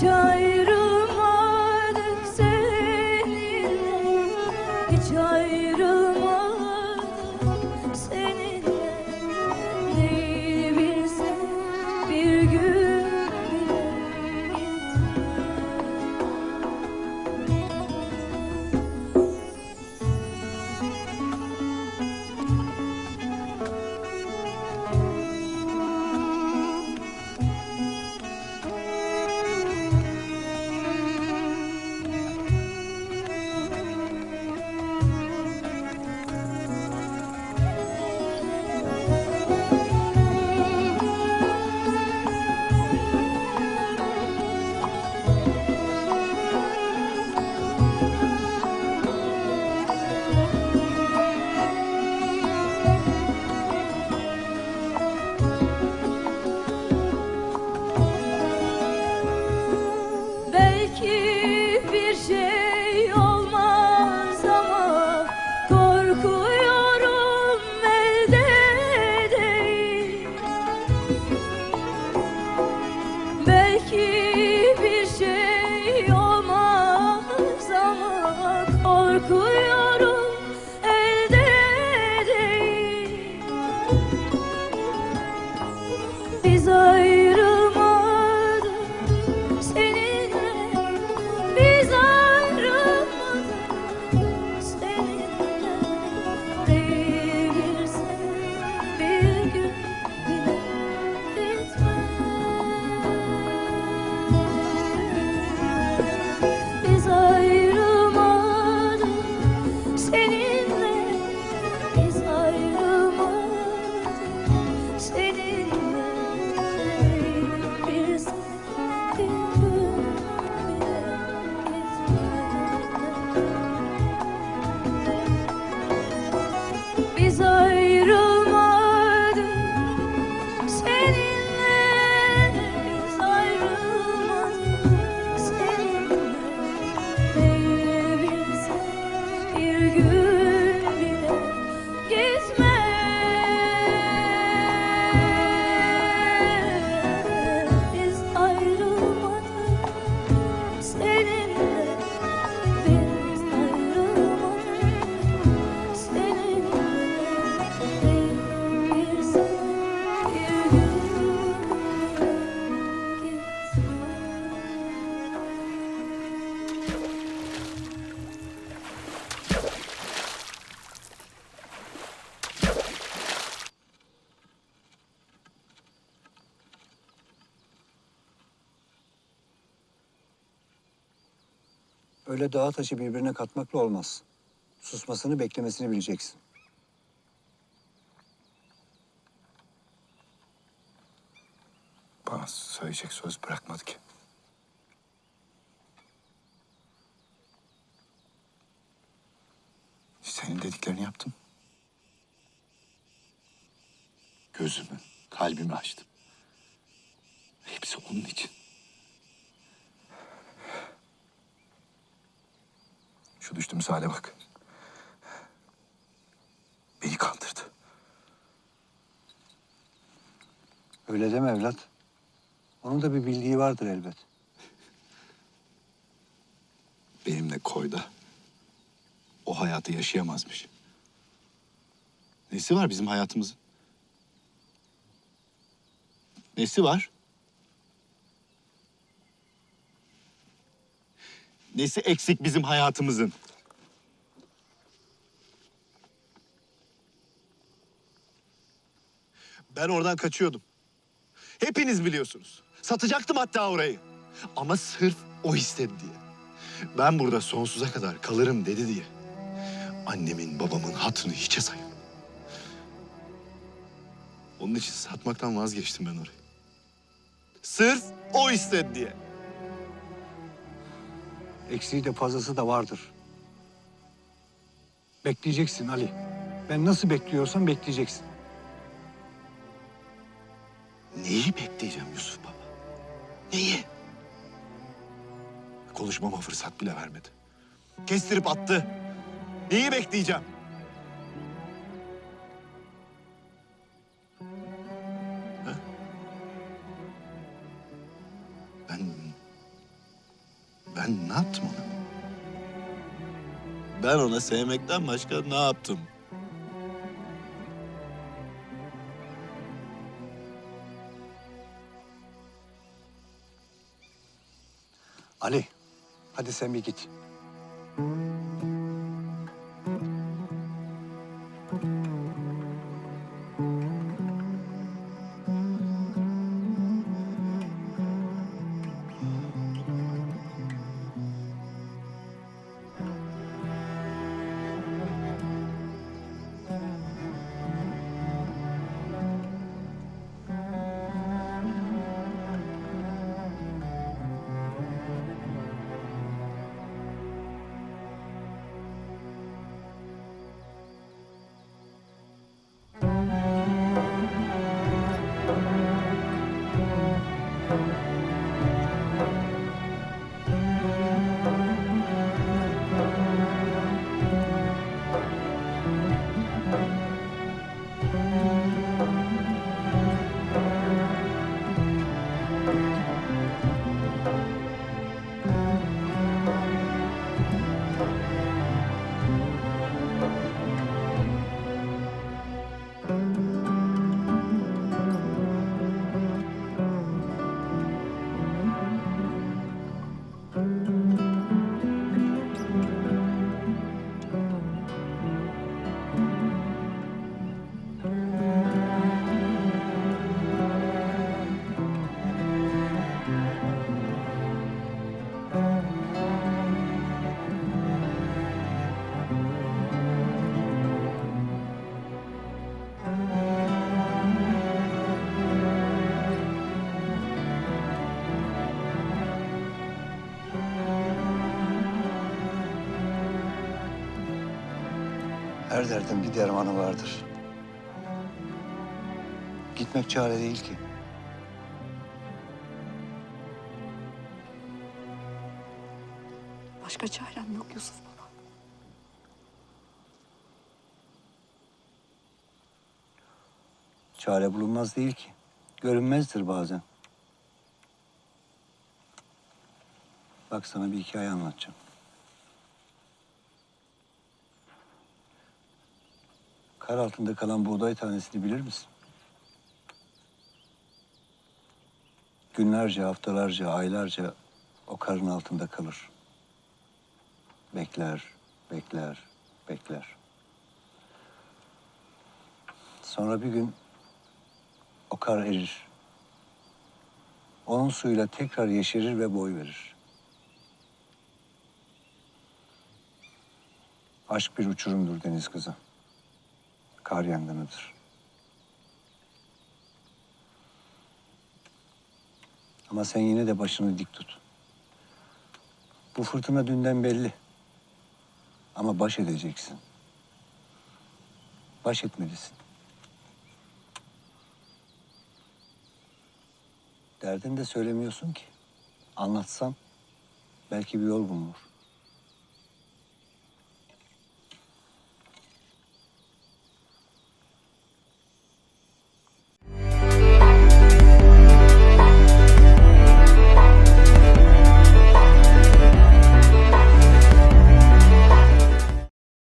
这样 Öyle dağı taşı birbirine katmakla olmaz. Susmasını, beklemesini bileceksin. Bana söyleyecek söz bırakmadı ki. Senin dediklerini yaptım. Gözümü, kalbimi açtım. Hepsi onun için. Şu düştüğümüz hale bak. Beni kandırdı. Öyle deme evlat. Onun da bir bildiği vardır elbet. benimle koyda. O hayatı yaşayamazmış. Nesi var bizim hayatımızın? Nesi var? Nesi eksik bizim hayatımızın? Ben oradan kaçıyordum. Hepiniz biliyorsunuz. Satacaktım hatta orayı. Ama sırf o istedi diye. Ben burada sonsuza kadar kalırım dedi diye. Annemin babamın hatırını hiçe sayın. Onun için satmaktan vazgeçtim ben orayı. Sırf o istedi diye. Eksiği de fazlası da vardır. Bekleyeceksin Ali. Ben nasıl bekliyorsam bekleyeceksin. Neyi bekleyeceğim Yusuf baba? Neyi? Konuşmama fırsat bile vermedi. Kestirip attı. Neyi bekleyeceğim? Ha? Ben Ben ne yaptım ona? Ben ona sevmekten başka ne yaptım? Ali, hadi sen bir git. Her derdin bir dermanı vardır. Gitmek çare değil ki. Başka çarem yok Yusuf baba. Çare bulunmaz değil ki. Görünmezdir bazen. Bak sana bir hikaye anlatacağım. Kar altında kalan buğday tanesini bilir misin? Günlerce, haftalarca, aylarca o karın altında kalır. Bekler, bekler, bekler. Sonra bir gün o kar erir. Onun suyuyla tekrar yeşerir ve boy verir. Aşk bir uçurumdur deniz kızı. Kar yangınıdır. Ama sen yine de başını dik tut. Bu fırtına dünden belli. Ama baş edeceksin. Baş etmelisin. Derdini de söylemiyorsun ki. Anlatsan belki bir yol bulunur.